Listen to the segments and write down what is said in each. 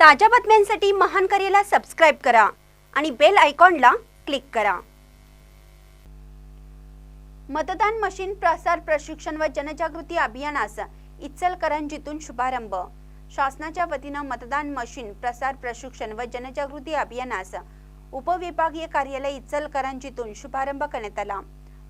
ताज्या बातम्यांसाठी महान करेला सबस्क्राईब करा आणि बेल आयकॉनला क्लिक करा. मतदान मशीन प्रसार प्रशिक्षण व जनजागृती अभियानास इचलकरंजीतून शुभारंभ. शासनाच्या वतीनं मतदान मशीन प्रसार प्रशिक्षण व जनजागृती अभियानास उपविभागीय कार्यालय इचलकरंजीतून शुभारंभ करण्यात आला.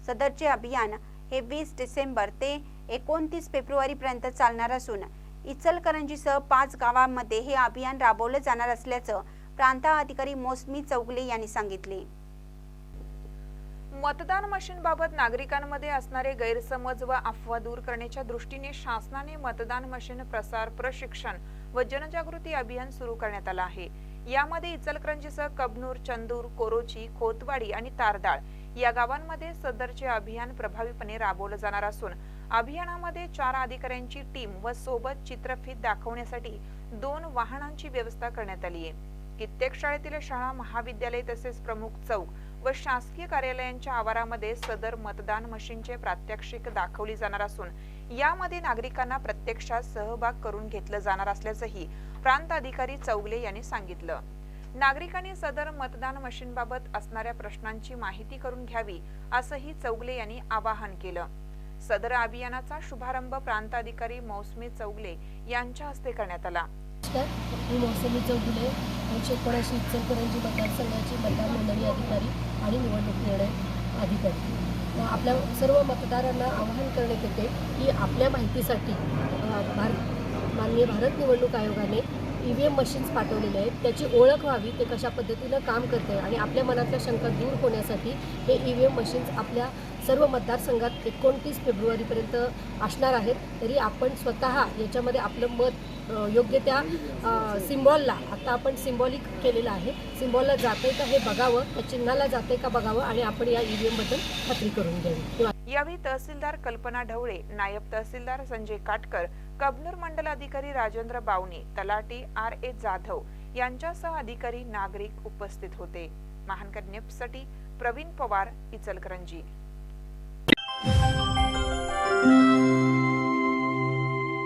सदरचे अभियान हे वीस डिसेंबर ते एकोणतीस फेब्रुवारीपर्यंत चालणार असून इचलकरंजीसह पाच गावांमध्ये हे अभियान राबवलं जाणार असल्याचं प्रांताधिकारी मोसमी चौगले यांनी सांगितले. मतदान मशीनबाबत नागरिकांमध्ये असणारे गैरसमज व अफवा दूर करण्याच्या दृष्टीने शासनाने मतदान मशीन प्रसार प्रशिक्षण व जनजागृती अभियान सुरू करण्यात आलं आहे. यामध्ये इचलकरंजीसह कबनूर चंदूर कोरोची खोतवाडी आणि तारदाळ या गावांमध्ये सदरचे अभियान प्रभावीपणे राबवलं जाणार असून अभियानामध्ये चार अधिकाऱ्यांची टीम व सोबत चित्रफित दाखवण्यासाठी दोन वाहनांची व्यवस्था करण्यात आली आहे. कित्येक शाळेतील शाळा महाविद्यालय तसेच प्रमुख चौक व शासकीय कार्यालयांच्या आवारामध्ये सदर मतदान मशीनचे प्रात्यक्षिक दाखवली जाणार असून यामध्ये नागरिकांना प्रत्यक्षात सहभाग करून घेतलं जाणार असल्याचंही प्रांत अधिकारी चौगले यांनी सांगितलं. नागरिकांनी सदर मतदान मशीनबाबत असणाऱ्या प्रश्नांची माहिती करून घ्यावी असंही चौगले यांनी आवाहन केलं. सदर अभियानाचा शुभारंभ प्रांताधिकारी मौसमी चौगले यांच्या हस्ते करण्यात आला. मी मौसमी चौगुले दोनशे एकोणऐंशी इचलकरंजी मतदारसंघाचे मतदार नोंदणी अधिकारी आणि निवडणूक निर्णय अधिकारी. आपल्या सर्व मतदारांना आवाहन करण्यात येते की आपल्या माहितीसाठी भारत माननीय भारत निवडणूक आयोगाने ई व्ही एम मशीन्स पाठवलेले आहेत. त्याची ओळख व्हावी ते कशा पद्धतीनं काम करते आणि आपल्या मनातल्या शंका दूर होण्यासाठी हे ई व्ही एम मशीन्स आपल्या सर्व मतदारसंघात एकोणतीस फेब्रुवारीपर्यंत असणार आहेत. तरी आपण स्वतः याच्यामध्ये आपलं मत योग्य त्या सिम्बॉलला आता आपण सिम्बॉलिक केलेलं आहे. सिम्बॉलला जाते का हे बघावं त्या चिन्हाला जाते का बघावं आणि आपण या ई व्ही एमबद्दल खात्री करून घ्यावी. किंवा यावेळी तहसीलदार कल्पना ढवळे नायब तहसीलदार संजय काटकर कबनूर मंडल अधिकारी राजेंद्र बावणे तलाटी आर ए जाधव यांच्यासह अधिकारी नागरिक उपस्थित होते. महानकर न्यूजसाठी प्रवीण पवार इचलकरंजी.